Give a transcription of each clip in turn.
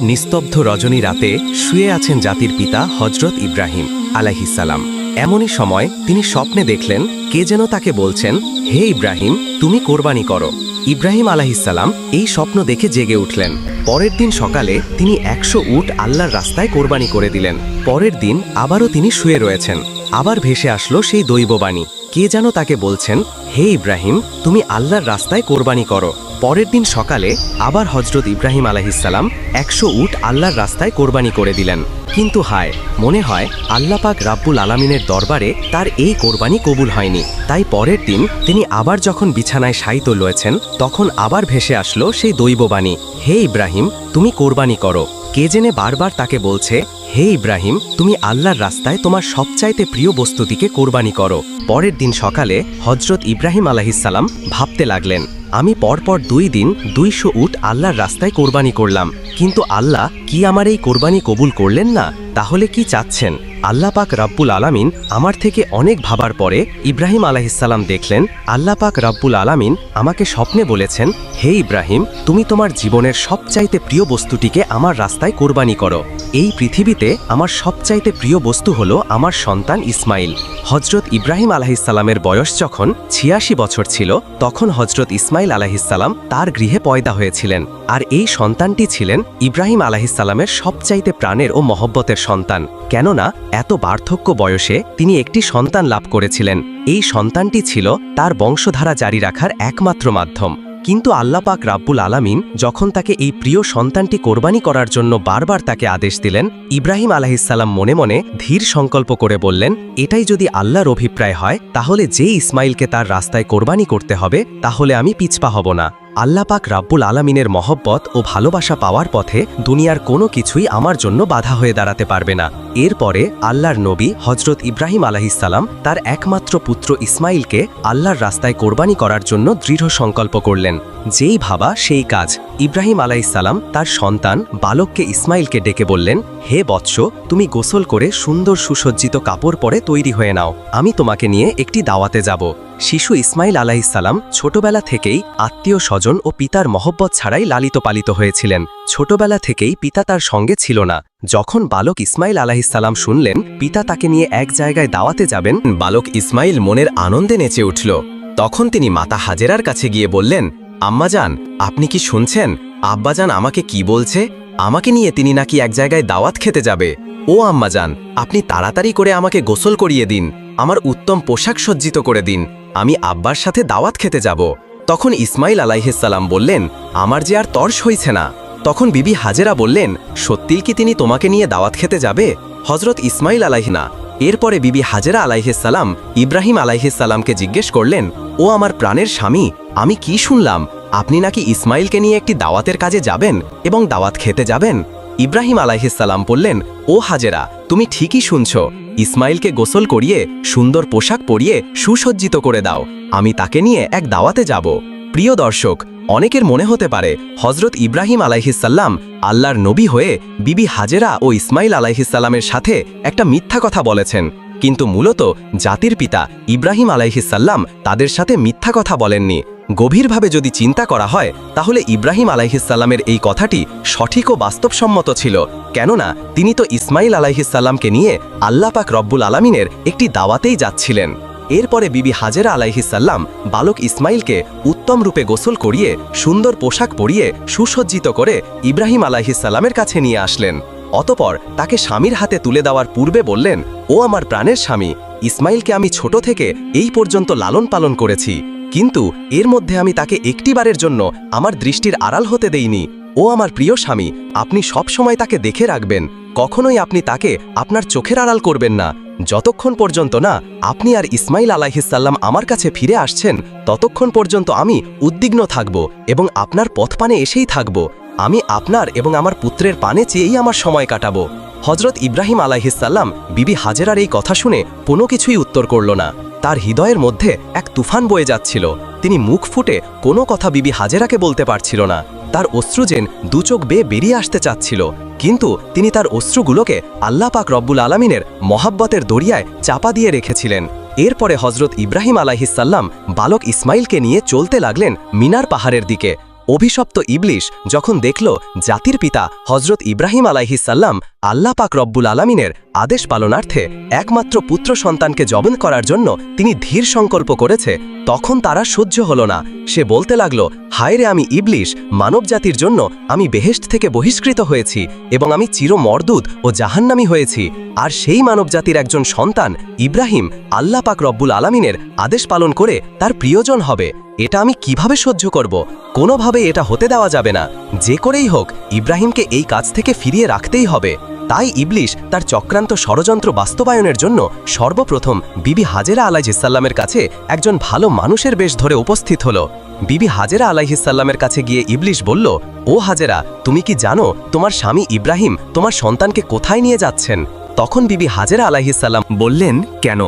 নিস্তব্ধ রজনী রাতে শুয়ে আছেন জাতির পিতা হজরত ইব্রাহিম আলাহিসাল্লাম এমনই সময় তিনি স্বপ্নে দেখলেন, কে যেন তাকে বলছেন, হে ইব্রাহিম, তুমি কোরবানি করো। ইব্রাহিম আলাহিসাল্লাম এই স্বপ্ন দেখে জেগে উঠলেন। পরের দিন সকালে তিনি একশো উট আল্লাহর রাস্তায় কোরবানি করে দিলেন। পরের দিন আবারও তিনি শুয়ে রয়েছেন। আবার ভেসে আসলো সেই দৈববাণী। কে যেন তাকে বলছেন, হে ইব্রাহিম, তুমি আল্লাহর রাস্তায় কোরবানি করো। পরের দিন সকালে আবার হজরত ইব্রাহিম আলাহিসাল্লাম একশো উট আল্লাহর রাস্তায় কোরবানি করে দিলেন। কিন্তু হায়, মনে হয় আল্লাপাক রাব্বুল আলামিনের দরবারে তার এই কোরবানি কবুল হয়নি। তাই পরের দিন তিনি আবার যখন বিছানায় শায়িত রয়েছেন তখন আবার ভেসে আসলো সেই দৈববাণী, হে ইব্রাহিম, তুমি কোরবানি করো। কে জেনে বারবার তাকে বলছে, হে ইব্রাহিম, তুমি আল্লাহর রাস্তায় তোমার সবচাইতে প্রিয় বস্তুটিকে কোরবানি করো। পরের দিন সকালে হজরত ইব্রাহিম আলাহিসাল্লাম ভাবতে লাগলেন, আমি পরপর দুই দিন দুইশো উট আল্লাহর রাস্তায় কোরবানি করলাম, কিন্তু আল্লাহ কি আমার এই কোরবানি কবুল করলেন না? তাহলে কি চাচ্ছেন? আল্লাহ পাক রাব্বুল আলামিন আমার থেকে অনেক ভাবার পরে ইব্রাহিম আলাহিসাল্লাম দেখলেন আল্লাহ পাক রাব্বুল আলামিন আমাকে স্বপ্নে বলেছেন, হে ইব্রাহিম, তুমি তোমার জীবনের সবচাইতে প্রিয় বস্তুটিকে আমার রাস্তায় কোরবানি করো। এই পৃথিবীতে আমার সবচাইতে প্রিয় বস্তু হলো আমার সন্তান ইসমাইল। হজরত ইব্রাহিম আলাহিসাল্লামের বয়স যখন ছিয়াশি বছর ছিল, তখন হজরত ইসমাইল আলাহিসাল্লাম তার গৃহে পয়দা হয়েছিলেন। আর এই সন্তানটি ছিলেন ইব্রাহিম আলাহিসাল্লামের সবচাইতে প্রাণের ও মহব্বতের সন্তান। কেননা, এত বার্ধক্য বয়সে তিনি একটি সন্তান লাভ করেছিলেন। এই সন্তানটি ছিল তার বংশধারা জারি রাখার একমাত্র মাধ্যম। কিন্তু আল্লাপাক রাব্বুল আলামিন যখন তাকে এই প্রিয় সন্তানটি কোরবানি করার জন্য বারবার তাকে আদেশ দিলেন, ইব্রাহিম আলাহিসাল্লাম মনে মনে ধীর সংকল্প করে বললেন, এটাই যদি আল্লাহর অভিপ্রায় হয়, তাহলে যে ইসমাইলকে তার রাস্তায় কোরবানি করতে হবে, তাহলে আমি পিছপা হব না। আল্লাপাক রাব্বুল আলামিনের মহব্বত ও ভালোবাসা পাওয়ার পথে দুনিয়ার কোনো কিছুই আমার জন্য বাধা হয়ে দাঁড়াতে পারবে না। এরপরে আল্লাহর নবী হজরত ইব্রাহিম আলাহিসাল্লাম তার একমাত্র পুত্র ইসমাইলকে আল্লাহর রাস্তায় কোরবানি করার জন্য দৃঢ় সংকল্প করলেন। যেই ভাবা সেই কাজ। ইব্রাহিম আলাইসাল্লাম তার সন্তান বালককে ইসমাইলকে ডেকে বললেন, হে বৎস, তুমি গোসল করে সুন্দর সুসজ্জিত কাপড় পরে তৈরি হয়ে নাও। আমি তোমাকে নিয়ে একটি দাওয়াতে যাব। শিশু ইসমাইল আলাইসাল্লাম ছোটবেলা থেকেই আত্মীয় স্বজন ও পিতার মহব্বত ছাড়াই লালিত পালিত হয়েছিলেন। ছোটবেলা থেকেই পিতা তার সঙ্গে ছিল না। যখন বালক ইসমাইল আলাহিসাল্লাম শুনলেন, পিতা তাকে নিয়ে এক জায়গায় দাওয়াতে যাবেন, বালক ইসমাইল মনের আনন্দে নেচে উঠল। তখন তিনি মাতা হাজেরার কাছে গিয়ে বললেন আম্মাজান আপনি কি শুনছেন? আব্বাজান আমাকে কি বলছে? আমাকে নিয়ে তিনি নাকি এক জায়গায় দাওয়াত খেতে যাবে। ও আম্মাজান আপনি তাড়াতাড়ি করে আমাকে গোসল করিয়ে দিন। আমার উত্তম পোশাক সজ্জিত করে দিন। আমি আব্বার সাথে দাওয়াত খেতে যাব। তখন ইসমাইল আলাইহিসাল্লাম বললেন, আমার যে আর তর্স হইছে না। তখন বিবি হাজেরা বললেন, সত্যিই কি তিনি তোমাকে নিয়ে দাওয়াত খেতে যাবে? হজরত ইসমাইল আলাইহিনা এরপরে বিবি হাজেরা আলাইহিসাল্লাম ইব্রাহিম আলাইহিসাল্লামকে জিজ্ঞেস করলেন, ও আমার প্রাণের স্বামী, আমি কি শুনলাম? আপনি নাকি ইসমাইলকে নিয়ে একটি দাওয়াতের কাজে যাবেন এবং দাওয়াত খেতে যাবেন? ইব্রাহিম আলাইহিসাল্লাম বললেন, ও হাজেরা, তুমি ঠিকই শুনছ। ইসমাইলকে গোসল করিয়ে, সুন্দর পোশাক পরিয়ে, সুসজ্জিত করে দাও। আমি তাকে নিয়ে এক দাওয়াতে যাব। প্রিয় দর্শক, অনেকের মনে হতে পারে হজরত ইব্রাহিম আলাইহিসাল্লাম আল্লাহর নবী হয়ে বিবি হাজেরা ও ইসমাইল আলাইহিসাল্লামের সাথে একটা মিথ্যা কথা বলেছেন। কিন্তু মূলত জাতির পিতা ইব্রাহিম আলাইহিসাল্লাম তাদের সাথে মিথ্যা কথা বলেননি। গভীরভাবে যদি চিন্তা করা হয়, তাহলে ইব্রাহিম আলাইহিসাল্লামের এই কথাটি সঠিক ও বাস্তবসম্মত ছিল। কেননা, তিনি তো ইসমাইল আলাইহিসাল্লামকে নিয়ে আল্লাপাক রব্বুল আলামিনের একটি দাওয়াতেই যাচ্ছিলেন। এরপরে বিবি হাজেরা আলাইহিসাল্লাম বালক ইসমাইলকে উত্তম রূপে গোসল করিয়ে, সুন্দর পোশাক পরিয়ে, সুসজ্জিত করে ইব্রাহিম আলাইহিসাল্লামের কাছে নিয়ে আসলেন। অতপর তাকে স্বামীর হাতে তুলে দেওয়ার পূর্বে বললেন, ও আমার প্রাণের স্বামী ইসমাইলকে আমি ছোট থেকে এই পর্যন্ত লালন পালন করেছি। কিন্তু এর মধ্যে আমি তাকে একটিবারের জন্য আমার দৃষ্টির আড়াল হতে দেইনি। ও আমার প্রিয় স্বামী, আপনি সবসময় তাকে দেখে রাখবেন। কখনোই আপনি তাকে আপনার চোখের আড়াল করবেন না। যতক্ষণ পর্যন্ত না আপনি আর ইসমাইল আলাহিসাল্লাম আমার কাছে ফিরে আসছেন, ততক্ষণ পর্যন্ত আমি উদ্বিগ্ন থাকব এবং আপনার পথপানে এসেই থাকব। আমি আপনার এবং আমার পুত্রের পানে চেয়েই আমার সময় কাটাবো। হজরত ইব্রাহিম আলাহিসাল্লাম বিবি হাজেরার এই কথা শুনে কোনো কিছুই উত্তর করল না। তার হৃদয়ের মধ্যে এক তুফান বয়ে যাচ্ছিল। তিনি মুখ ফুটে কোনো কথা বিবি হাজেরাকে বলতে পারছিল না। তার অশ্রু যেন দুচোখ বেয়ে বেরিয়ে আসতে চাচ্ছিল। কিন্তু তিনি তার অশ্রুগুলোকে আল্লাহ পাক রব্বুল আলমিনের মহাব্বতের দরিয়ায় চাপা দিয়ে রেখেছিলেন। এরপরে হজরত ইব্রাহিম আলাহিসাল্লাম বালক ইসমাইলকে নিয়ে চলতে লাগলেন মিনার পাহাড়ের দিকে। অভিশপ্ত ইবলিশ যখন দেখল জাতির পিতা হজরত ইব্রাহিম আলাইহিসাল্লাম আল্লাহ পাক রব্বুল আলমিনের আদেশ পালনার্থে একমাত্র পুত্র সন্তানকে জবন করার জন্য তিনি ধীর সংকল্প করেছে, তখন তারা সহ্য হল না। সে বলতে লাগল হায়রে আমি ইবলিশ, মানবজাতির জন্য আমি বেহেস্ট থেকে বহিষ্কৃত হয়েছি এবং আমি চির মর্দুদ ও জাহান্নামি হয়েছি। আর সেই মানবজাতির একজন সন্তান, ইব্রাহিম, আল্লাহ পাক রব্বুল আলমিনের আদেশ পালন করে তার প্রিয়জন হবে। এটা আমি কীভাবে সহ্য করব? কোনোভাবে এটা হতে দেওয়া যাবে না। যে করেই হোক, ইব্রাহিমকে এই কাজ থেকে ফিরিয়ে রাখতেই হবে। তাই ইবলিশ তার চক্রান্ত ষড়যন্ত্র বাস্তবায়নের জন্য সর্বপ্রথম বিবি হাজেরা আলাইহিসাল্লামের কাছে একজন ভালো মানুষের বেশ ধরে উপস্থিত হল। বিবি হাজেরা আলাইহিসাল্লামের কাছে গিয়ে ইবলিশ বলল, ও হাজেরা, তুমি কি জানো তোমার স্বামী ইব্রাহিম তোমার সন্তানকে কোথায় নিয়ে যাচ্ছেন? তখন বিবি হাজেরা আলাইহিসাল্লাম বললেন, কেন?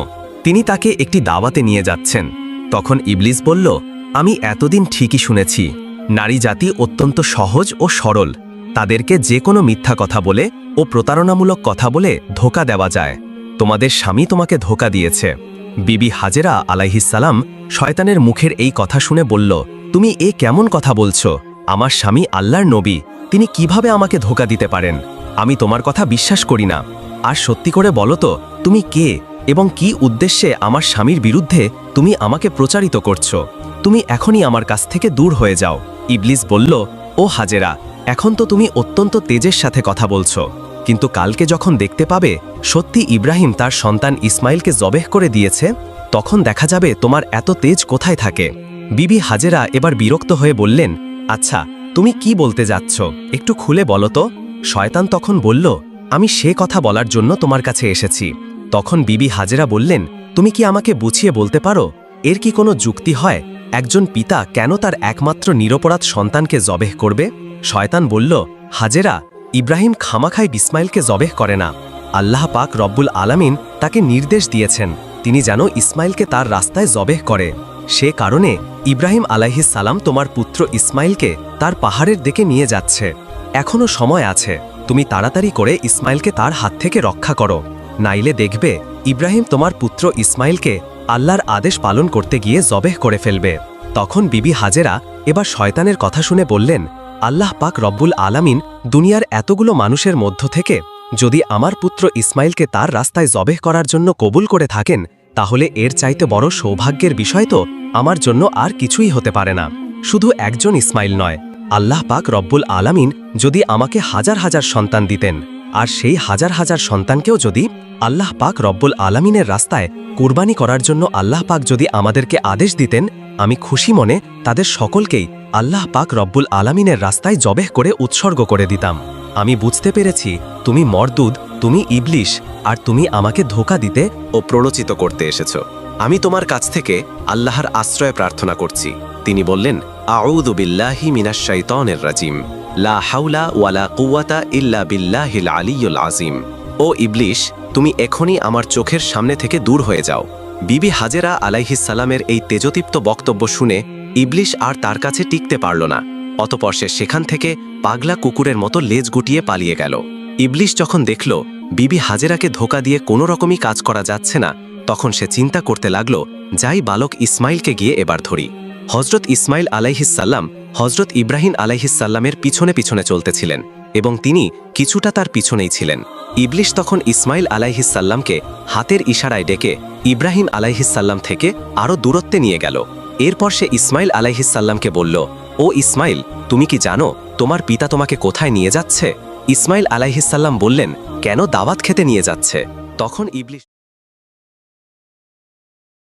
তিনি তাকে একটি দাওয়াতে নিয়ে যাচ্ছেন। তখন ইবলিস বলল, আমি এতদিন ঠিকই শুনেছি। নারী জাতি অত্যন্ত সহজ ও সরল। তাদেরকে যে কোনো মিথ্যা কথা বলে ও প্রতারণামূলক কথা বলে ধোকা দেওয়া যায়। তোমাদের স্বামী তোমাকে ধোকা দিয়েছে। বিবি হাজেরা আলাইহিসাল্লাম শয়তানের মুখের এই কথা শুনে বলল, তুমি এ কেমন কথা বলছো? আমার স্বামী আল্লাহর নবী, তিনি কীভাবে আমাকে ধোকা দিতে পারেন? আমি তোমার কথা বিশ্বাস করি না। আর সত্যি করে বলো তো, তুমি কে এবং কি উদ্দেশ্যে আমার স্বামীর বিরুদ্ধে তুমি আমাকে প্রচারিত করছ? তুমি এখনই আমার কাছ থেকে দূর হয়ে যাও। ইবলিস বলল ও হাজেরা, এখন তো তুমি অত্যন্ত তেজের সাথে কথা বলছো। কিন্তু কালকে যখন দেখতে পাবে, সত্যি ইব্রাহিম তার সন্তান ইসমাইলকে জবেহ করে দিয়েছে, তখন দেখা যাবে তোমার এত তেজ কোথায় থাকে। বিবি হাজেরা এবার বিরক্ত হয়ে বললেন আচ্ছা তুমি কি বলতে যাচ্ছ? একটু খুলে বলো তো। শয়তান তখন বলল, আমি সে কথা বলার জন্য তোমার কাছে এসেছি। তখন বিবি হাজেরা বললেন, তুমি কি আমাকে বুঝিয়ে বলতে পারো? এর কি কোনো যুক্তি হয়? একজন পিতা কেন তার একমাত্র নিরপরাধ সন্তানকে জবেহ করবে? শয়তান বলল, হাজেরা, ইব্রাহিম খামাখাই বিসমাইলকে জবেহ করে না। আল্লাহ পাক রব্বুল আলামিন তাকে নির্দেশ দিয়েছেন, তিনি যেন ইসমাইলকে তার রাস্তায় জবেহ করে। সে কারণে ইব্রাহিম সালাম তোমার পুত্র ইসমাইলকে তার পাহাড়ের দিকে নিয়ে যাচ্ছে। এখনও সময় আছে, তুমি তাড়াতাড়ি করে ইসমাইলকে তার হাত থেকে রক্ষা করো। নাইলে দেখবে, ইব্রাহিম তোমার পুত্র ইসমাইলকে আল্লাহর আদেশ পালন করতে গিয়ে জবেহ করে ফেলবে। তখন বিবি হাজেরা এবার শয়তানের কথা শুনে বললেন, আল্লাহ পাক রব্বুল আলামিন দুনিয়ার এতগুলো মানুষের মধ্য থেকে যদি আমার পুত্র ইসমাইলকে তার রাস্তায় জবেহ করার জন্য কবুল করে থাকেন, তাহলে এর চাইতে বড় সৌভাগ্যের বিষয় তো আমার জন্য আর কিছুই হতে পারে না। শুধু একজন ইসমাইল নয়, আল্লাহ পাক রব্বুল আলামিন যদি আমাকে হাজার হাজার সন্তান দিতেন। আর সেই হাজার হাজার সন্তানকেও যদি আল্লাহ পাক রব্বুল আলামিনের রাস্তায় কুরবানি করার জন্য আল্লাহ পাক যদি আমাদেরকে আদেশ দিতেন, আমি খুশি মনে তাদের সকলকেই আল্লাহ পাক রব্বুল আলামিনের রাস্তায় জবেহ করে উৎসর্গ করে দিতাম। আমি বুঝতে পেরেছি, তুমি মরদুদ তুমি ইবলিশ, আর তুমি আমাকে ধোকা দিতে ও প্ররোচিত করতে এসেছ। আমি তোমার কাছ থেকে আল্লাহর আশ্রয় প্রার্থনা করছি। তিনি বললেন আউদু বিল্লাহি মিনাশ শাইতানির রাজিম। লা হাউলা কুওয়াতা ইল্লা বিল্লাহিল আলিয়ুল আজিম ও ইবলিশ, তুমি এখনই আমার চোখের সামনে থেকে দূর হয়ে যাও। বিবি হাজেরা আলাইহিস সালামের এই তেজদীপ্ত বক্তব্য শুনে ইবলিশ আর তার কাছে টিকতে পারল না। অতপর সে সেখান থেকে পাগলা কুকুরের মতো লেজ গুটিয়ে পালিয়ে গেল। ইবলিশ যখন দেখল বিবি হাজেরাকে ধোকা দিয়ে কোনো রকমই কাজ করা যাচ্ছে না, তখন সে চিন্তা করতে লাগল, যাই বালক ইসমাইলকে গিয়ে এবার ধরি। হজরত ইসমাইল আলাইহিসাল্লাম হজরত ইব্রাহিম আলাইহিসাল্লামের পিছনে পিছনে চলতেছিলেন এবং তিনি কিছুটা তার পিছনেই ছিলেন। ইবলিশ তখন ইসমাইল আলাইহিসাল্লামকে হাতের ইশারায় ডেকে ইব্রাহিম আলাইহিসাল্লাম থেকে আরও দূরত্বে নিয়ে গেল। এরপর সে ইসমাইল আলাইহিসাল্লামকে বলল, ও ইসমাইল, তুমি কি জানো তোমার পিতা তোমাকে কোথায় নিয়ে যাচ্ছে? ইসমাইল আলাইহিসাল্লাম বললেন, কেন দাওয়াত খেতে নিয়ে যাচ্ছে? তখন ইবলিশ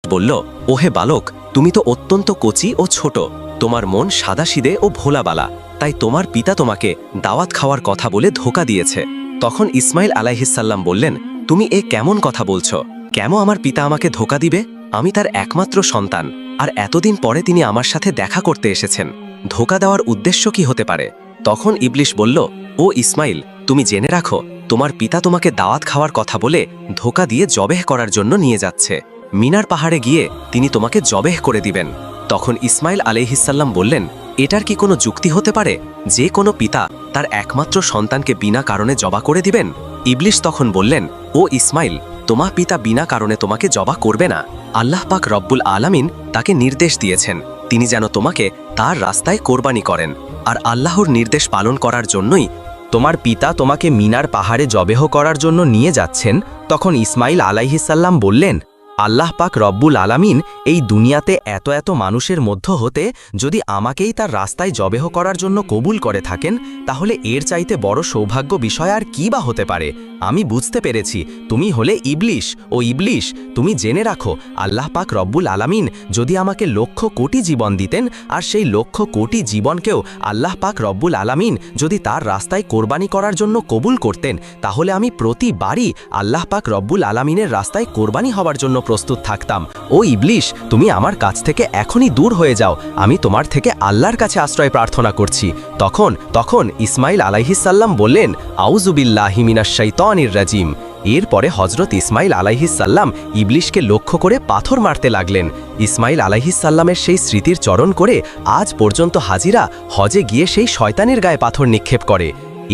বলল, ওহে বালক তুমি তো অত্যন্ত কচি ও ছোট। তোমার মন সাদাসিদে ও ভোলাবালা। তাই তোমার পিতা তোমাকে দাওয়াত খাওয়ার কথা বলে ধোকা দিয়েছে। তখন ইসমাইল আলাইহিসাল্লাম বললেন, তুমি এ কেমন কথা বলছো? কেন আমার পিতা আমাকে ধোকা দিবে? আমি তার একমাত্র সন্তান। আর এতদিন পরে তিনি আমার সাথে দেখা করতে এসেছেন। ধোকা দেওয়ার উদ্দেশ্য কি হতে পারে? তখন ইবলিশ বলল, ও ইসমাইল, তুমি জেনে রাখো, তোমার পিতা তোমাকে দাওয়াত খাওয়ার কথা বলে ধোকা দিয়ে জবেহ করার জন্য নিয়ে যাচ্ছে। মিনার পাহাড়ে গিয়ে তিনি তোমাকে জবেহ করে দিবেন। তখন ইসমাইল আলিহিসাল্লাম বললেন, এটার কি কোনো যুক্তি হতে পারে যে কোনো পিতা তার একমাত্র সন্তানকে বিনা কারণে জবা করে দিবেন? ইবলিশ তখন বললেন, ও ইসমাইল, তোমার পিতা বিনা কারণে তোমাকে জবা করবে না। আল্লাহ পাক রব্বুল আলামিন তাকে নির্দেশ দিয়েছেন, তিনি যেন তোমাকে তার রাস্তায় কোরবানি করেন। আর আল্লাহর নির্দেশ পালন করার জন্যই তোমার পিতা তোমাকে মিনার পাহাড়ে জবেহ করার জন্য নিয়ে যাচ্ছেন, তখন ইসমাইল আলাইহিসাল্লাম বললেন আল্লাহ পাক রব্বুল আলামিন এই দুনিয়াতে এত এত মানুষের মধ্য হতে যদি আমাকেই তার রাস্তায় জবেহ করার জন্য কবুল করে থাকেন, তাহলে এর চাইতে বড় সৌভাগ্য বিষয় আর কী বা হতে পারে? আমি বুঝতে পেরেছি, তুমি হলে ইবলিশ। ও ইবলিশ, তুমি জেনে রাখো, আল্লাহ পাক রব্বুল আলামিন যদি আমাকে লক্ষ কোটি জীবন দিতেন, আর সেই লক্ষ কোটি জীবনকেও আল্লাহ পাক রব্বুল আলামিন যদি তার রাস্তায় কোরবানি করার জন্য কবুল করতেন, তাহলে আমি প্রতিবারই আল্লাহ পাক রব্বুল আলামিনের রাস্তায় কোরবানি হওয়ার জন্য প্রস্তুত থাকতাম। ও ইবলিশ, তুমি আমার কাছ থেকে এখনই দূর হয়ে যাও। আমি তোমার থেকে আল্লাহর কাছে আশ্রয় প্রার্থনা করছি। তখন তখন ইসমাইল আলাইহিসাল্লাম বললেন আউজুবিল্লাহিমিনাশ শৈতানির রাজিম। এরপরে হজরত ইসমাইল আলাইহিসাল্লাম ইবলিশকে লক্ষ্য করে পাথর মারতে লাগলেন। ইসমাইল আলাইহিসাল্লামের সেই স্মৃতির চরণ করে আজ পর্যন্ত হাজিরা হজে গিয়ে সেই শয়তানের গায়ে পাথর নিক্ষেপ করে।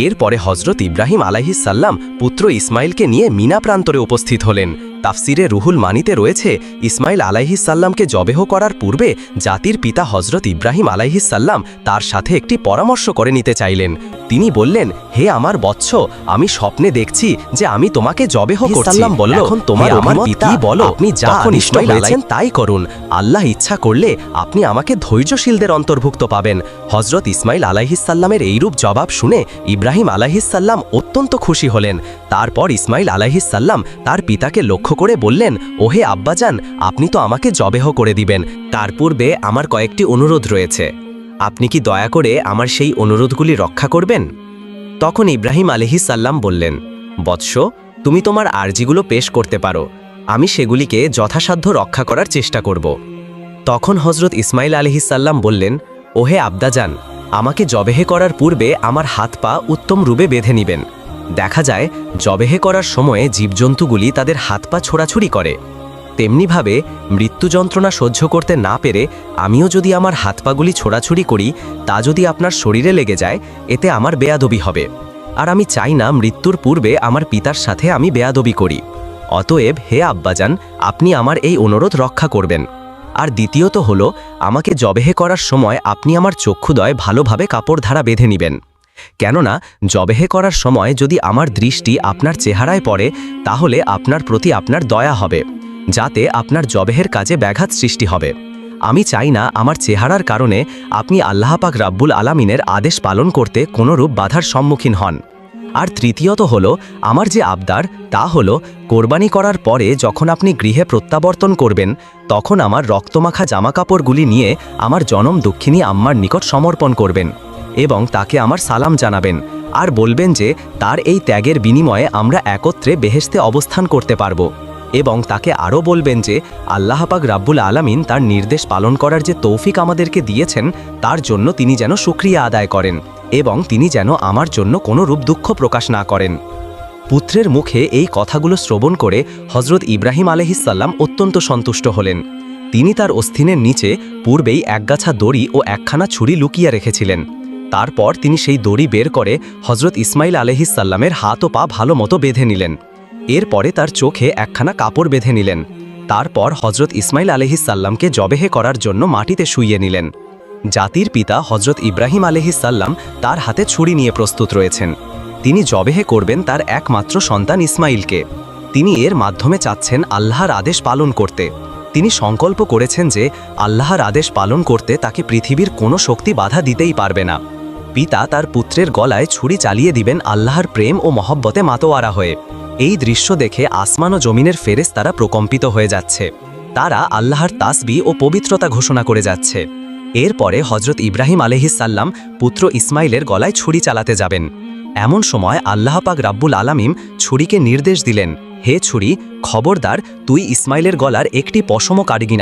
এরপরে হজরত ইব্রাহিম আলাইহিসাল্লাম পুত্র ইসমাইলকে নিয়ে মিনা প্রান্তরে উপস্থিত হলেন। তাফসিরে রুহুল মানিতে রয়েছে ইসমাইল আলাইহিসাল্লামকে জবেহ করার পূর্বে জাতির পিতা হজরত ইব্রাহিম আলাইহিসাল্লাম তার সাথে একটি পরামর্শ করে নিতে চাইলেন। তিনি বললেন হে আমার বৎস আমি স্বপ্নে দেখছি যে আমি তোমাকে জবেহ করছি। বলল এখন তোমার আমার পিতা বলো? আপনি যা ইসমাইল আলাইছেন তাই করুন। আল্লাহ ইচ্ছা করলে আপনি আমাকে ধৈর্যশীলদের অন্তর্ভুক্ত পাবেন। হজরত ইসমাইল আলাইহিসাল্লামের এইরূপ জবাব শুনে ইব্রাহিম আলাইহিসাল্লাম অত্যন্ত খুশি হলেন। তারপর ইসমাইল আলাইহিসাল্লাম তার পিতাকে লক্ষ্য করে বললেন, ওহে আব্বাজান, আপনি তো আমাকে জবেহ করে দিবেন। তার পূর্বে আমার কয়েকটি অনুরোধ রয়েছে। আপনি কি দয়া করে আমার সেই অনুরোধগুলি রক্ষা করবেন? তখন ইব্রাহিম আলহিসাল্লাম বললেন, বৎস, তুমি তোমার আর্জিগুলো পেশ করতে পারো। আমি সেগুলিকে যথাসাধ্য রক্ষা করার চেষ্টা করব। তখন হজরত ইসমাইল আলহিসাল্লাম বললেন, ওহে আব্দাজান, আমাকে জবেহে করার পূর্বে আমার হাত পা উত্তম রূপে বেঁধে নিবেন। দেখা যায়, জবেহে করার সময়ে জীবজন্তুগুলি তাদের হাত পা ছোড়াছুড়ি করে। তেমনিভাবে, মৃত্যু যন্ত্রণা সহ্য করতে না পেরে আমিও যদি আমার হাত পাগুলি ছোড়াছুড়ি করি, তা যদি আপনার শরীরে লেগে যায়, এতে আমার বেয়াদবি হবে। আর আমি চাই না মৃত্যুর পূর্বে আমার পিতার সাথে আমি বেয়াদবি করি। অতএব, হে আব্বাজান, আপনি আমার এই অনুরোধ রক্ষা করবেন। আর দ্বিতীয়ত হল, আমাকে জবেহে করার সময় আপনি আমার চক্ষুদয় ভালোভাবে কাপড় ধারা বেঁধে নেবেন। কেননা, জবেহে করার সময় যদি আমার দৃষ্টি আপনার চেহারায় পড়ে, তাহলে আপনার প্রতি আপনার দয়া হবে, যাতে আপনার জবেহের কাজে ব্যাঘাত সৃষ্টি হবে। আমি চাই না আমার চেহারার কারণে আপনি আল্লাহপাক রাব্বুল আলামিনের আদেশ পালন করতে কোনোরূপ বাধার সম্মুখীন হন। আর তৃতীয়ত হল, আমার যে আবদার, তা হল, কোরবানি করার পরে যখন আপনি গৃহে প্রত্যাবর্তন করবেন, তখন আমার রক্তমাখা জামাকাপড়গুলি নিয়ে আমার জনম দক্ষিণী আম্মার নিকট সমর্পণ করবেন। এবং তাকে আমার সালাম জানাবেন আর বলবেন যে, তার এই ত্যাগের বিনিময়ে আমরা একত্রে বেহেস্তে অবস্থান করতে পারব। এবং তাকে আরও বলবেন যে আল্লাহপাক রাব্বুল আলামিন তার নির্দেশ পালন করার যে তৌফিক আমাদেরকে দিয়েছেন, তার জন্য তিনি যেন সুক্রিয়া আদায় করেন এবং তিনি যেন আমার জন্য কোনো রূপ দুঃখ প্রকাশ না করেন। পুত্রের মুখে এই কথাগুলো শ্রবণ করে হজরত ইব্রাহিম আলহিসাল্লাম অত্যন্ত সন্তুষ্ট হলেন। তিনি তার অস্থিনের নিচে পূর্বেই একগাছা দড়ি ও একখানা ছুরি লুকিয়ে রেখেছিলেন। তারপর তিনি সেই দড়ি বের করে হজরত ইসমাইল আলহিসাল্লামের হাত ও পা ভালো মতো বেঁধে নিলেন। এরপরে তার চোখে একখানা কাপড় বেঁধে নিলেন। তারপর হজরত ইসমাইল আলহিসাল্লামকে জবেহে করার জন্য মাটিতে শুইয়ে নিলেন। জাতির পিতা হজরত ইব্রাহিম আলহিসাল্লাম তার হাতে ছুরি নিয়ে প্রস্তুত রয়েছেন। তিনি জবেহে করবেন তার একমাত্র সন্তান ইসমাইলকে তিনি এর মাধ্যমে চাচ্ছেন আল্লাহর আদেশ পালন করতে। তিনি সংকল্প করেছেন যে আল্লাহর আদেশ পালন করতে তাকে পৃথিবীর কোনো শক্তি বাধা দিতেই পারবে না। পিতা তার পুত্রের গলায় ছুরি চালিয়ে দিবেন আল্লাহর প্রেম ও মহব্বতে মাতোয়ারা হয়ে। এই দৃশ্য দেখে আসমান ও জমিনের ফেরেস তারা প্রকম্পিত হয়ে যাচ্ছে। তারা আল্লাহর তাসবি ও পবিত্রতা ঘোষণা করে যাচ্ছে। এরপরে হজরত ইব্রাহিম আলহিসাল্লাম পুত্র ইসমাইলের গলায় ছুরি চালাতে যাবেন। এমন সময় আল্লাহ পাক রাব্বুল আলামিম ছুরিকে নির্দেশ দিলেন, হে ছুরি, খবরদার, তুই ইসমাইলের গলার একটি পশমও কাটগি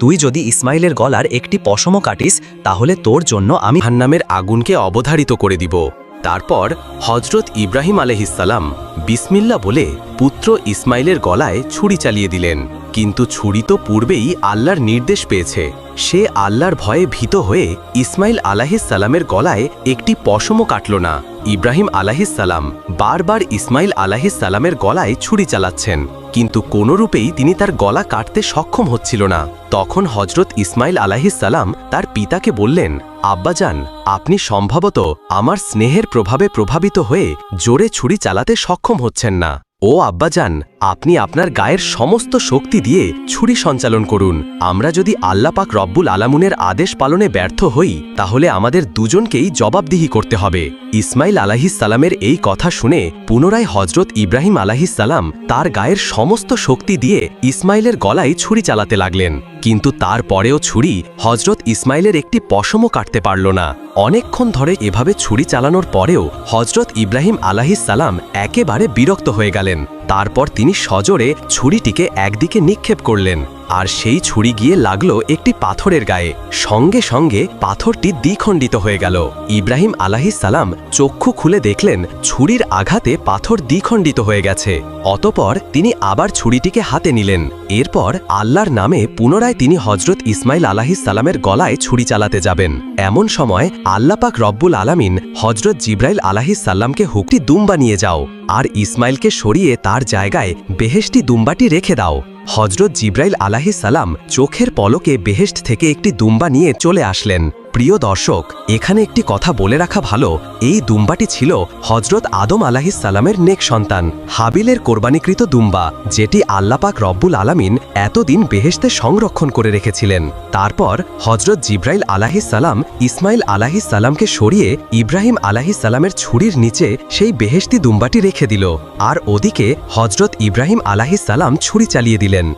তুই যদি ইসমাইলের গলার একটি পশমও কাটিস, তাহলে তোর জন্য আমি হান্নামের আগুনকে অবধারিত করে দিব। তারপর হজরত ইব্রাহিম আলহিসাল্লাম বিসমিল্লা বলে পুত্র ইসমাইলের গলায় ছুরি চালিয়ে দিলেন। কিন্তু ছুরি তো পূর্বেই আল্লাহর নির্দেশ পেয়েছে। সে আল্লাহর ভয়ে ভীত হয়ে ইসমাইল আলাহিসাল্লামের গলায় একটি পশমও কাটল না। ইব্রাহিম আলাহিসাল্লাম বারবার ইসমাইল আলাহিসাল্লামের গলায় ছুরি চালাচ্ছেন। কিন্তু কোনোরূপেই তিনি তার গলা কাটতে সক্ষম হচ্ছিল না। তখন হজরত ইসমাইল আলাহিসাল্লাম তার পিতাকে বললেন আব্বাজান আপনি সম্ভবত আমার স্নেহের প্রভাবে প্রভাবিত হয়ে জোরে ছুরি চালাতে সক্ষম হচ্ছেন না। ও আব্বাজান, আপনি আপনার গায়ের সমস্ত শক্তি দিয়ে ছুরি সঞ্চালন করুন। আমরা যদি আল্লাপাক রব্বুল আলামুনের আদেশ পালনে ব্যর্থ হই, তাহলে আমাদের দুজনকেই জবাবদিহি করতে হবে। ইসমাইল আলাহিসাল্লামের এই কথা শুনে পুনরায় হজরত ইব্রাহিম আলাহিসাল্লাম তার গায়ের সমস্ত শক্তি দিয়ে ইসমাইলের গলায় ছুরি চালাতে লাগলেন। কিন্তু তারপরেও ছুরি হজরত ইসমাইলের একটি পশমও কাটতে পারল না। অনেকক্ষণ ধরে এভাবে ছুরি চালানোর পরেও হজরত ইব্রাহিম আলাহিসাল্লাম একেবারে বিরক্ত হয়ে গেলেন। তারপর তিনি সজোরে ছুরিটিকে একদিকে নিক্ষেপ করলেন। আর সেই ছুরি গিয়ে লাগল একটি পাথরের গায়ে। সঙ্গে সঙ্গে পাথরটি দ্বিখণ্ডিত হয়ে গেল। ইব্রাহিম আলাহিসাল্লাম চক্ষু খুলে দেখলেন, ছুরির আঘাতে পাথর দ্বিখণ্ডিত হয়ে গেছে। অতপর তিনি আবার ছুরিটিকে হাতে নিলেন। এরপর আল্লাহর নামে পুনরায় তিনি হজরত ইসমাইল আলাহিসাল্লামের গলায় ছুরি চালাতে যাবেন। এমন সময় আল্লাপাক রব্বুল আলামিন হজরত জিব্রাইল আলাহিসাল্লামকে হুকটি দুম্বা নিয়ে যাও, আর ইসমাইলকে সরিয়ে তার জায়গায় বেহেশটি দুম্বাটি রেখে দাও। হজরত জিব্রাইল আলাহি সালাম চোখের পলকে বেহেস্ট থেকে একটি দুম্বা নিয়ে চলে আসলেন। প্রিয় দর্শক, এখানে একটি কথা বলে রাখা ভালো, এই দুম্বাটি ছিল হজরত আদম আলাহিস সালামের নেক সন্তান। হাবিলের কোরবানিকৃত দুম্বা, যেটি আল্লাপাক রব্বুল আলামিন এতদিন বেহেশতে সংরক্ষণ করে রেখেছিলেন। তারপর হজরত জিব্রাইল আলাহিস সালাম ইসমাইল আলাহিস সালামকে সরিয়ে ইব্রাহিম আলাহিস সালামের ছুরির নিচে সেই বেহেশতি দুম্বাটি রেখে দিল। আর ওদিকে হজরত ইব্রাহিম আলাহিস সালাম ছুরি চালিয়ে দিলেন।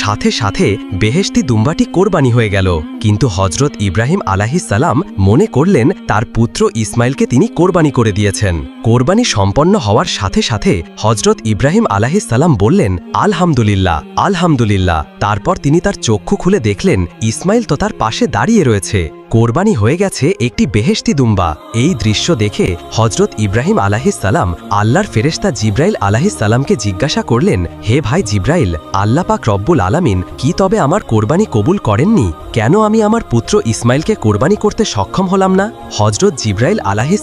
সাথে সাথে বেহেস্তি দুম্বাটি কোরবানি হয়ে গেল। কিন্তু হজরত ইব্রাহিম সালাম মনে করলেন, তার পুত্র ইসমাইলকে তিনি কোরবানি করে দিয়েছেন। কোরবানি সম্পন্ন হওয়ার সাথে সাথে হজরত ইব্রাহিম সালাম বললেন, আলহামদুলিল্লাহ আলহামদুলিল্লাহ। তারপর তিনি তার চক্ষু খুলে দেখলেন, ইসমাইল তো তার পাশে দাঁড়িয়ে রয়েছে। কোরবানি হয়ে গেছে একটি বেহেশতি দুম্বা। এই দৃশ্য দেখে হজরত ইব্রাহিম সালাম আল্লাহর ফেরেস্তা জিব্রাইল সালামকে জিজ্ঞাসা করলেন, হে ভাই জিব্রাইল আল্লাপাক রব্বুল আলামিন কি তবে আমার কোরবানি কবুল করেননি? কেন আমি আমার পুত্র ইসমাইলকে কোরবানি করতে সক্ষম হলাম না? হজরত জিব্রাইল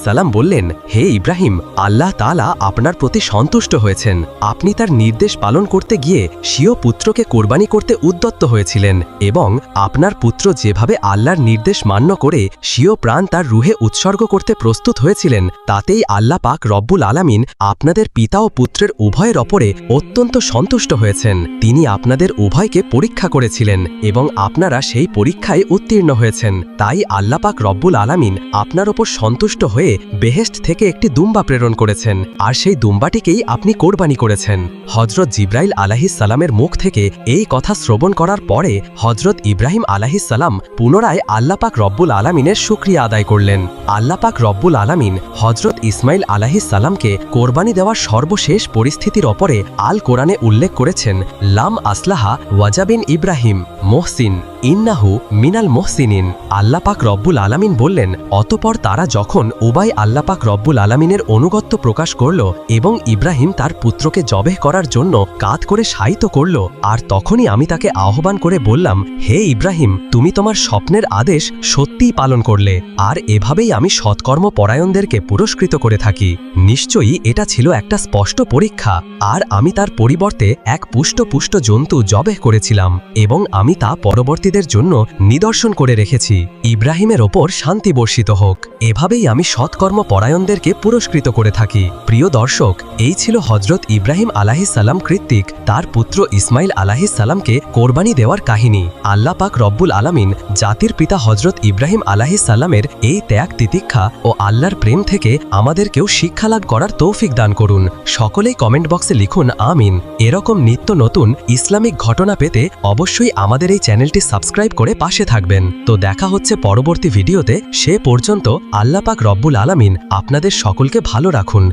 সালাম বললেন, হে ইব্রাহিম, আল্লাহ তালা আপনার প্রতি সন্তুষ্ট হয়েছেন। আপনি তার নির্দেশ পালন করতে গিয়ে স্বীয় পুত্রকে কোরবানি করতে উদ্যত্ত হয়েছিলেন এবং আপনার পুত্র যেভাবে আল্লাহর নির্দেশ মান্য করে স্বীয় প্রাণ তার রুহে উৎসর্গ করতে প্রস্তুত হয়েছিলেন, তাতেই আল্লাহ পাক রব্বুল আলামিন আপনাদের পিতা ও পুত্রের উভয়ের ওপরে অত্যন্ত সন্তুষ্ট হয়েছেন। তিনি আপনাদের উভয়কে পরীক্ষা করেছিলেন এবং আপনারা সেই পরীক্ষায় উত্তীর্ণ হয়েছেন। তাই আল্লাহ পাক রব্বুল আলামিন আপনার ওপর সন্তুষ্ট হয়ে বেহেস্ট থেকে একটি দুম্বা প্রেরণ করেছেন। আর সেই দুম্বাটিকেই আপনি কোরবানি করেছেন। হজরত জিব্রাইল সালামের মুখ থেকে এই কথা শ্রবণ করার পরে হজরত ইব্রাহিম সালাম পুনরায় আল্লাপাক রব্বুল আলামিনের শুক্রিয়া আদায় করলেন। আল্লাপাক রব্বুল আলামিন হজরত ইসমাইল সালামকে কোরবানি দেওয়ার সর্বশেষ পরিস্থিতির ওপরে আল কোরআনে উল্লেখ করেছেন, লাম আসলাহা ওয়াজাবিন ইব্রাহিম, মোহসিন। ইন্নাহু মিনাল মোহসিনিন। আল্লাপাক রব্বুল আলামিন বললেন, অতপর তারা যখন উবাই আল্লাপাক রব্বুল আলামিনের অনুগত্য প্রকাশ করল এবং ইব্রাহিম তার পুত্রকে জবেহ করার জন্য কাত করে শায়িত করল, আর তখনই আমি তাকে আহ্বান করে বললাম, হে ইব্রাহিম, তুমি তোমার স্বপ্নের আদেশ সত্যিই পালন করলে, আর এভাবেই আমি সৎকর্ম পরায়ণদেরকে পুরস্কৃত করে থাকি। নিশ্চয়ই এটা ছিল একটা স্পষ্ট পরীক্ষা, আর আমি তার পরিবর্তে এক পুষ্ট পুষ্ট জন্তু জবেহ করেছিলাম এবং আমি তা পরবর্তীদের জন্য নিদর্শন করে রেখেছি। ইব্রাহিমের ওপর শান্তি বর্ষিত হোক। এভাবেই আমি সৎকর্ম পরায়ণদেরকে পুরস্কৃত করে থাকি। প্রিয় দর্শক, এই ছিল হজরত ইব্রাহিম আলাহিস সালাম কৃত্তিক, তার পুত্র ইসমাইল আলাহিস সালামকে কোরবানি দেওয়ার কাহিনী। আল্লাহ পাক রব্বুল আলামিন জাতির পিতা হজরত ইব্রাহিম আলাহিস সালামের এই ত্যাগ, তিতিক্ষা ও আল্লাহর প্রেম থেকে আমাদেরকেও শিক্ষালাভ করার তৌফিক দান করুন। সকলেই কমেন্ট বক্সে লিখুন, আমিন। এরকম নিত্য নতুন ইসলামিক ঘটনা পেতে অবশ্যই আমাদের এই চ্যানেলটি সাবস্ক্রাইব করে পাশে থাকবেন। তো দেখা হচ্ছে পরবর্তী ভিডিওতে, সে পর্যন্ত আল্লাপাক রব্বুল আলামিন আপনাদের সকলকে ভালো রাখুন।